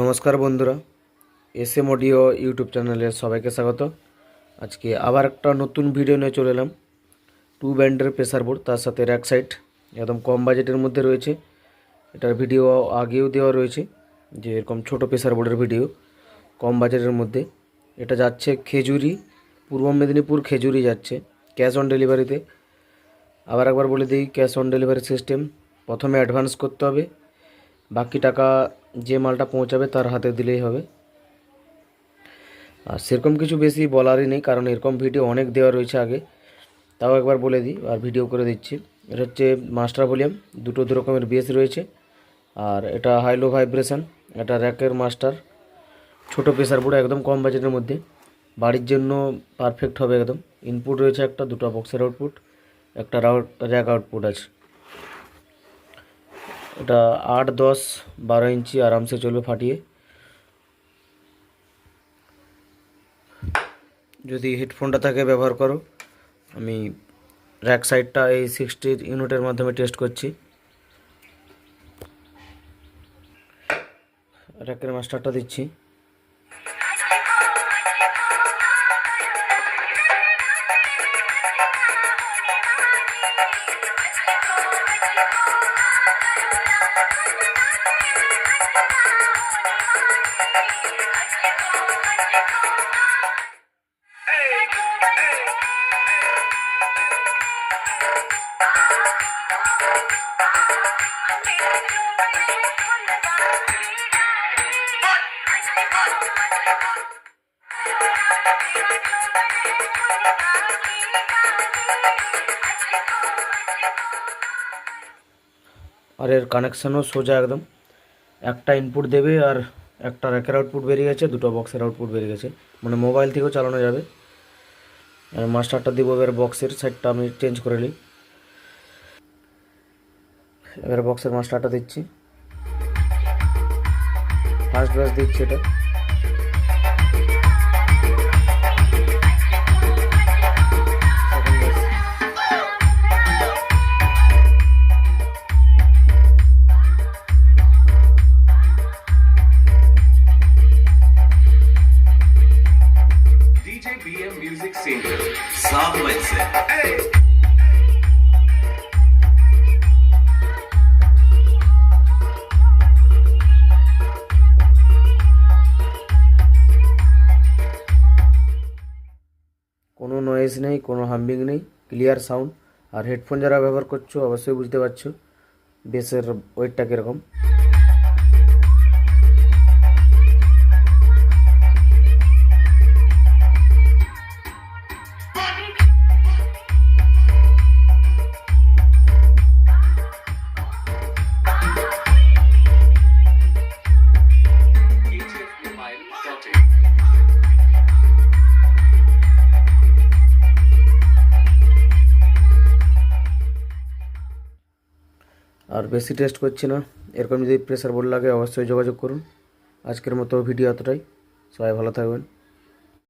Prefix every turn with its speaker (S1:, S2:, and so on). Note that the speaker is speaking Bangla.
S1: নমস্কার বন্ধুরা, এস এম অডিও ইউটিউব চ্যানেলে সবাইকে স্বাগত। আজকে আবার একটা নতুন ভিডিও নিয়ে চলে এলাম। টু ব্যান্ডের প্রেসার বোর্ড, তার সাথে র্যাক সাইড, একদম কম বাজেটের মধ্যে রয়েছে। এটার ভিডিও আগেও দেওয়া রয়েছে, যে এরকম ছোটো প্রেসার বোর্ডের ভিডিও কম বাজেটের মধ্যে। এটা যাচ্ছে খেজুরি, পূর্ব মেদিনীপুর খেজুরি যাচ্ছে, ক্যাশ অন ডেলিভারিতে। আবার একবার বলে দিই, ক্যাশ অন ডেলিভারি সিস্টেম প্রথমে অ্যাডভান্স করতে হবে। বাকি টাকা যে মালটা পৌঁছাবে তার হাতে দিলেই হবে। আর সেরকম কিছু বেশি বলারই নেই, কারণ এরকম ভিডিও অনেক দেওয়া রয়েছে আগে। তাও একবার বলে দিই আর ভিডিও করে দিচ্ছি। এটা হচ্ছে মাস্টার ভলিউম, দুটো দু রকমের বেস রয়েছে। আর এটা হাইলো ভাইব্রেশন এটা র্যাকের মাস্টার। ছোট প্রেসার বোর্ড একদম কম বাজেটের মধ্যে। বাড়ির জন্য পারফেক্ট হবে একদম। ইনপুট রয়েছে একটা, দুটো বক্সের আউটপুট একটা র্যাক আউটপুট আছে। এটা আট, দশ, বারো ইঞ্চি আরামসে চলবে ফাটিয়ে। যদি হেডফোনটা থাকে, ব্যবহার করো। আমি র্যাক সাইডটা এই সিক্সটির ইউনিটের মাধ্যমে টেস্ট করছি। র্যাকের মাস্টারটা দিচ্ছি। আর এর কানেকশানও সোজা একদম। একটা ইনপুট দেবে আর একটা র্যাকের আউটপুট বেরিয়ে গেছে, দুটো বক্সের আউটপুট বেরিয়ে গেছে। মানে মোবাইল থেকেও চালানো যাবে। আর মাস্টারটা দিব এবার বক্সের সাইডটা আমি চেঞ্জ করে নিই। এবারে বক্সের মাস্টারটা দিচ্ছি। ফার্স্ট ব্রাশ দিচ্ছি এটা। নয়েজ নেই, কোনো হাম্বিং নেই ক্লিয়ার সাউন্ড আর হেডফোন যারা ব্যবহার করছ, অবশ্যই বুঝতে পারছ বেসের ওয়েটটা কীরকম। আর বেশি টেস্ট করছি না। এরকম যদি প্রেশার বোর্ড লাগে, অবশ্যই যোগাযোগ করুন। আজকের মতো ভিডিও এতটাই। সবাই ভালো থাকবেন।